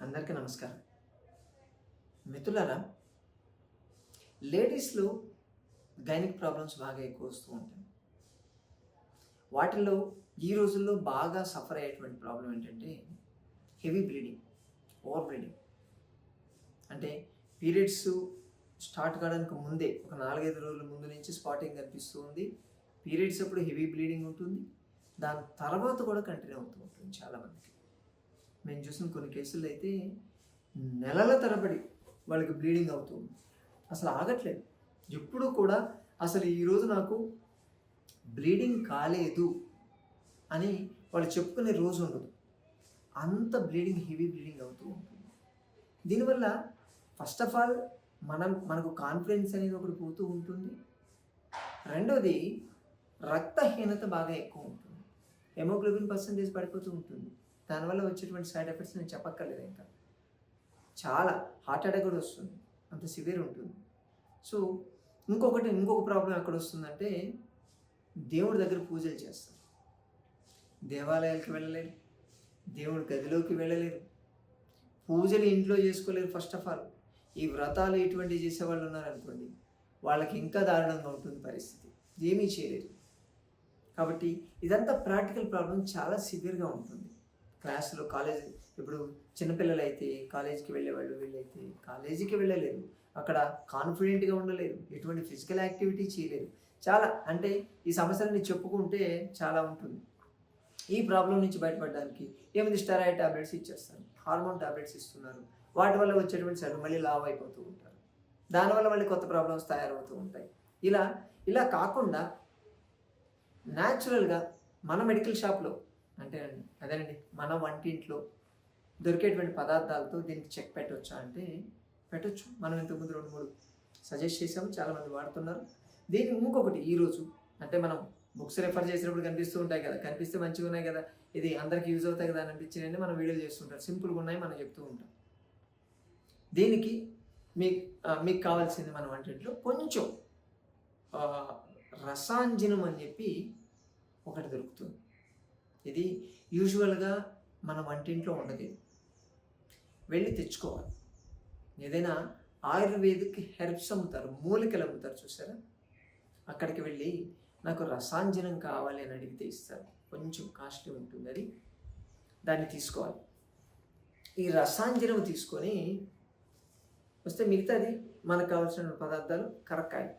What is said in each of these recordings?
అందరికీ నమస్కారం. మిత్రులారా లేడీస్లో గైనిక్ ప్రాబ్లమ్స్ బాగా ఎక్కువ వస్తూ ఉంటాయి. వాటిల్లో ఈ రోజుల్లో బాగా సఫర్ అయ్యేటువంటి ప్రాబ్లం ఏంటంటే హెవీ బ్లీడింగ్ ఓవర్ బ్లీడింగ్. అంటే పీరియడ్స్ స్టార్ట్ కావడానికి ముందే ఒక నాలుగైదు రోజుల ముందు నుంచి స్పాటింగ్ కనిపిస్తూ ఉంది. పీరియడ్స్ అప్పుడు హెవీ బ్లీడింగ్ ఉంటుంది. దాని తర్వాత కూడా కంటిన్యూ అవుతూ ఉంటుంది చాలామందికి. మేము చూసిన కొన్ని కేసులు అయితే నెలల తరబడి వాళ్ళకి బ్లీడింగ్ అవుతుంది అసలు ఆగట్లేదు. ఎప్పుడు కూడా అసలు ఈరోజు నాకు బ్లీడింగ్ కాలేదు అని వాళ్ళు చెప్పుకునే రోజు ఉండదు. అంత బ్లీడింగ్ హెవీ బ్లీడింగ్ అవుతూ ఉంటుంది. దీనివల్ల ఫస్ట్ ఆఫ్ ఆల్ మనం మనకు కాన్ఫిడెన్స్ అనేది ఒకటి పోతూ ఉంటుంది. రెండవది రక్తహీనత బాగా ఎక్కువ ఉంటుంది. హెమోగ్లోబిన్ పర్సంటేజ్ పడిపోతూ ఉంటుంది. దానివల్ల వచ్చేటువంటి సైడ్ ఎఫెక్ట్స్ నేను చెప్పక్కర్లేదు ఇంకా. చాలా హార్ట్ అటాక్ కూడా వస్తుంది. అంత సివియర్ ఉంటుంది. సో ఇంకొకటి ఇంకొక ప్రాబ్లం ఎక్కడ వస్తుందంటే దేవుడి దగ్గర పూజలు చేస్తారు దేవాలయాలకు వెళ్ళలేరు. దేవుడి గదిలోకి వెళ్ళలేరు. పూజలు ఇంట్లో చేసుకోలేరు ఫస్ట్ ఆఫ్ ఆల్ ఈ వ్రతాలు ఇటువంటివి చేసేవాళ్ళు ఉన్నారనుకోండి వాళ్ళకి ఇంకా దారుణంగా ఉంటుంది పరిస్థితి. ఏమీ చేయలేరు. కాబట్టి ఇదంతా ప్రాక్టికల్ ప్రాబ్లం చాలా సివియర్గా ఉంటుంది. క్లాసులో కాలేజ్ ఇప్పుడు చిన్నపిల్లలు అయితే కాలేజీకి వెళ్ళేవాళ్ళు వీళ్ళైతే కాలేజీకి వెళ్ళలేరు. అక్కడ కాన్ఫిడెంట్గా ఉండలేరు. ఎటువంటి ఫిజికల్ యాక్టివిటీ చేయలేరు. చాలా అంటే ఈ సమస్యలని చెప్పుకుంటే చాలా ఉంటుంది. ఈ ప్రాబ్లం నుంచి బయటపడడానికి ఏమిది? స్టెరాయిడ్ టాబ్లెట్స్ ఇచ్చేస్తారు. హార్మోన్ టాబ్లెట్స్ ఇస్తున్నారు. వాటి వల్ల వచ్చేటువంటి సరే మళ్ళీ లావ్ అయిపోతూ ఉంటారు. దానివల్ల మళ్ళీ కొత్త ప్రాబ్లమ్స్ తయారవుతూ ఉంటాయి. ఇలా ఇలా కాకుండా న్యాచురల్గా మన మెడికల్ షాప్లో అంటే అదేనండి మన వంటింట్లో దొరికేటువంటి పదార్థాలతో దీనికి చెక్ పెట్టవచ్చా అంటే పెట్టొచ్చు. మనం ఇంతకుముందు రెండు మూడు సజెస్ట్ చేసాము చాలామంది వాడుతున్నారు. దీనికి ఇంకొకటి ఈరోజు అంటే మనం బుక్స్ రెఫర్ చేసినప్పుడు కనిపిస్తూ ఉంటాయి కదా కనిపిస్తే మంచిగా ఉన్నాయి కదా ఇది అందరికి యూజ్ అవుతాయి కదా అని అనిపించినవి మనం వీడియో చేస్తుంటాం సింపుల్గా ఉన్నాయి మనం చెప్తూ ఉంటాం. దీనికి మీకు మీకు కావాల్సింది మన వంటింట్లో కొంచెం రసాంజనం అని చెప్పి ఒకటి దొరుకుతుంది. ఇది యూజువల్గా మన వంటింట్లో ఉండదు. వెళ్ళి తెచ్చుకోవాలి. ఏదైనా ఆయుర్వేదిక్ హెర్బ్స్ అమ్ముతారు మూలికలు అమ్ముతారు చూసారా? అక్కడికి వెళ్ళి నాకు రసాంజనం కావాలి అని అడిగితే ఇస్తారు. కొంచెం కాస్ట్లీ ఉంటుంది అది. దాన్ని తీసుకోవాలి. ఈ రసాంజనం తీసుకొని వస్తే మిగతాది మనకు కావాల్సిన పదార్థాలు కరక్కాయలు.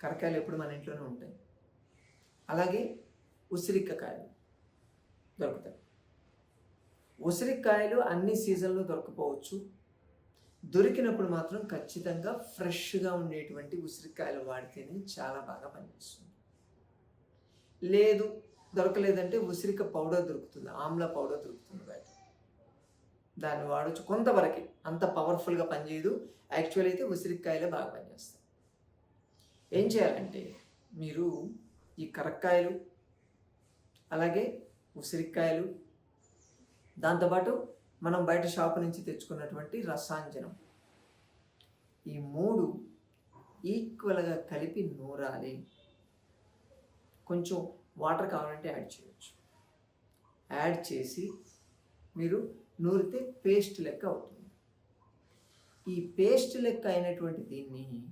కరకాయలు ఎప్పుడు మన ఇంట్లోనే ఉంటాయి. అలాగే ఉసిరిక్కకాయలు దొరుకుతాయి. ఉసిరికాయలు అన్ని సీజన్లో దొరకపోవచ్చు. దొరికినప్పుడు మాత్రం ఖచ్చితంగా ఫ్రెష్గా ఉండేటువంటి ఉసిరికాయలు వాడితేనే చాలా బాగా పనిచేస్తుంది. లేదు దొరకలేదంటే ఉసిరిక పౌడర్ దొరుకుతుంది ఆమ్ల పౌడర్ దొరుకుతుంది బయట దాన్ని వాడచ్చు. కొంతవరకే అంత పవర్ఫుల్గా పనిచేయదు. యాక్చువల్ అయితే ఉసిరికాయలే బాగా పనిచేస్తాయి. ఏం చేయాలంటే మీరు ఈ కరక్కాయలు అలాగే ఉసిరికాయలు. దాంతోపాటు మనం బయట షాప్ నుంచి తెచ్చుకున్నటువంటి రసాంజనం. ఈ మూడు ఈక్వల్గా కలిపి నూరాలి. కొంచెం వాటర్ కావాలంటే యాడ్ చేయవచ్చు యాడ్ చేసి మీరు నూరితే పేస్ట్ లెక్క అవుతుంది. ఈ పేస్ట్ లెక్క అయినటువంటి దీన్ని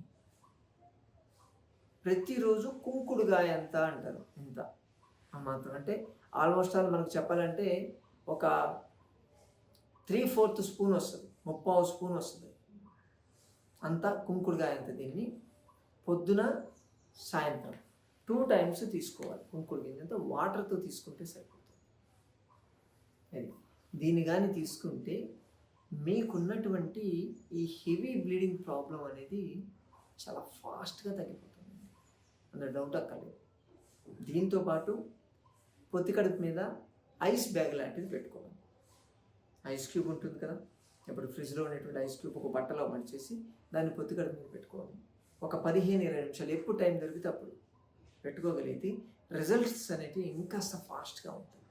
ప్రతిరోజు కుంకుడుగాయ ఎంత అంటారు. ఇంత. మాత్రం అంటే ఆల్మోస్ట్ ఆల్ మనకు చెప్పాలంటే ఒక త్రీ ఫోర్త్ స్పూన్ వస్తుంది. ముప్పావు స్పూన్ వస్తుంది. అంతా కుంకుడుగాయ అంత దీన్ని. పొద్దున సాయంత్రం టూ టైమ్స్ తీసుకోవాలి. కుంకుడు గింజంతా వాటర్తో తీసుకుంటే సరిపోతుంది. అది. దీన్ని కానీ తీసుకుంటే మీకున్నటువంటి ఈ హెవీ బ్లీడింగ్ ప్రాబ్లం అనేది చాలా ఫాస్ట్గా తగ్గిపోతుంది. అందులో డౌట్ అక్కర్లేదు. దీంతో పాటు పొత్తి కడుపు మీద ఐస్ బ్యాగ్ లాంటిది పెట్టుకోవాలి. ఐస్ క్యూబ్ ఉంటుంది కదా? ఇప్పుడు ఫ్రిడ్జ్లో ఉన్నటువంటి ఐస్ క్యూబ్ ఒక బట్టలో మడిచేసి దాన్ని పొత్తి కడుపు మీద పెట్టుకోవాలి. ఒక పదిహేను ఇరవై నిమిషాలు ఎప్పుడు టైం దొరికితే అప్పుడు పెట్టుకోగలిగితే రిజల్ట్స్ అనేటివి ఇంకాస్త ఫాస్ట్గా ఉంటాయి.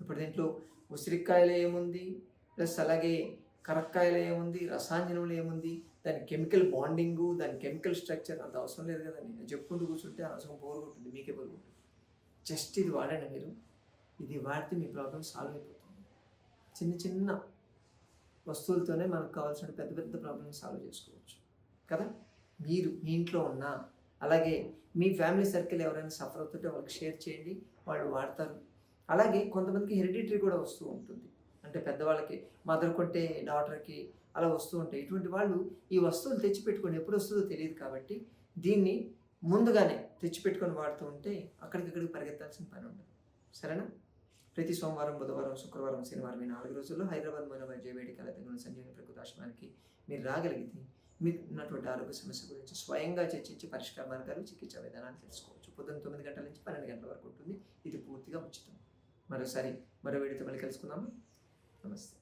ఇప్పుడు దీంట్లో ఉసిరికాయలు ఏముంది? ప్లస్ అలాగే కరక్కాయలు ఏముంది రసాయనంలో ఏముంది దాని కెమికల్ బాండింగు దాని కెమికల్ స్ట్రక్చర్ అంత అవసరం లేదు కదండి నేను చెప్పుకుంటూ కూర్చుంటే అవసరం బోర్ కొట్టింది మీకే బోర్ కొట్టింది. జస్ట్ ఇది వాడండి మీరు. ఇది వాడితే మీ ప్రాబ్లం సాల్వ్ అయిపోతుంది. చిన్న చిన్న వస్తువులతోనే మనకు కావాల్సిన పెద్ద పెద్ద ప్రాబ్లమ్స్ సాల్వ్ చేసుకోవచ్చు. కదా? మీరు మీ ఇంట్లో ఉన్న అలాగే మీ ఫ్యామిలీ సర్కిల్ ఎవరైనా సఫర్ అవుతుంటే వాళ్ళకి షేర్ చేయండి వాళ్ళు వాడతారు. అలాగే కొంతమందికి హెరిడిటరీ కూడా వస్తూ ఉంటుంది. అంటే పెద్దవాళ్ళకి మదర్ కొంటే డాటర్కి అలా వస్తూ ఉంటాయి. ఇటువంటి వాళ్ళు ఈ వస్తువులు తెచ్చిపెట్టుకొని ఎప్పుడు వస్తుందో తెలియదు కాబట్టి దీన్ని ముందుగానే తెచ్చిపెట్టుకొని వాడుతూ ఉంటే అక్కడికక్కడికి పరిగెత్తాల్సిన పని ఉండదు. సరేనా? ప్రతి సోమవారం బుధవారం శుక్రవారం శనివారం ఈ నాలుగు రోజుల్లో హైదరాబాద్ మన వైద్య వేడికల దగ్గర సంజీవని ప్రకృతాశ్రమానికి మీరు రాగలిగితే మీకు ఉన్నటువంటి ఆరోగ్య సమస్య గురించి స్వయంగా చర్చించి పరిష్కార మార్గాలు చికిత్స విధానాలు తెలుసుకోవచ్చు. పొద్దున్న తొమ్మిది గంటల నుంచి పన్నెండు గంటల వరకు ఉంటుంది. ఇది పూర్తిగా ఉచితం. మరోసారి మరో వేడితో మళ్ళీ కలుసుకుందాము? Namastê.